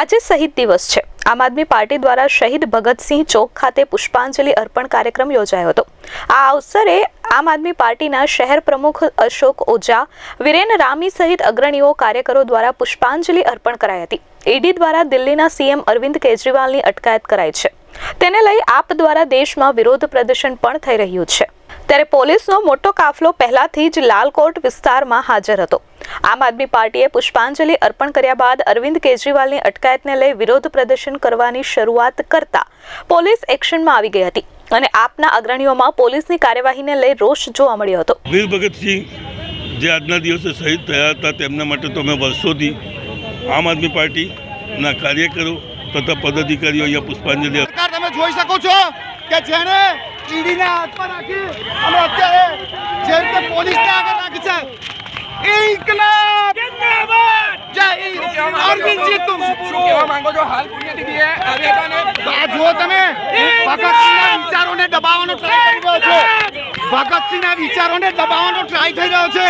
આજે શહીદ દિવસ છે. આમ આદમી પાર્ટી દ્વારા શહીદ ભગતસિંહ ચોક ખાતે પુષ્પાંજલિ અર્પણ કાર્યક્રમ યોજાયો હતો. આ અવસરે આમ આદમી પાર્ટીના શહેર પ્રમુખ અશોક ઓઝા, વિરેન રામી સહિત અગ્રણીઓ કાર્યકરો દ્વારા પુષ્પાંજલિ અર્પણ કરાઈ હતી. ઈડી દ્વારા દિલ્હીના સીએમ અરવિંદ કેજરીવાલની અટકાયત કરાઈ છે. તેને લઈ આપ દ્વારા દેશમાં વિરોધ પ્રદર્શન પણ થઈ રહ્યું છે. ત્યારે પોલીસનો મોટો કાફલો પહેલાથી જ લાલકોટ વિસ્તારમાં હાજર હતો. આમ આદમી પાર્ટીએ પુષ્પાંજલિ અર્પણ કર્યા બાદ અરવિંદ કેજરીવાલની અટકાયતને લઈ વિરોધ પ્રદર્શન કરવાની શરૂઆત કરતા પોલીસ એક્શનમાં આવી ગઈ હતી અને આપના અગ્રણીઓમાં પોલીસની કાર્યવાહીને લઈ રોષ જોવા મળ્યો હતો. વીર ભગતસિંહ જે આજના દિવસે શહીદ થયા હતા તેમના માટે તો અમે વર્ષોથી આમ આદમી પાર્ટીના કાર્યકરો તથા પદાધિકારીઓ અહીંયા પુષ્પાંજલિ સરકાર તમે જોઈ શકો છો કે જેને ઈડીના હાથમાં રાખી અને અત્યારે જે રીતે પોલીસને આગળ રાખી છે ઇન્કલાબ જય હિન્દ. અરવિંદજી તુમ કહેવા માંગો છો? હાલ આવ્યા હતા ને જુઓ તમે ભગતસિંહના વિચારોને દબાવવાનો ટ્રાય કરી રહ્યો છે. ભગતસિંહના વિચારોને દબાવવાનો ટ્રાય થઈ રહ્યો છે.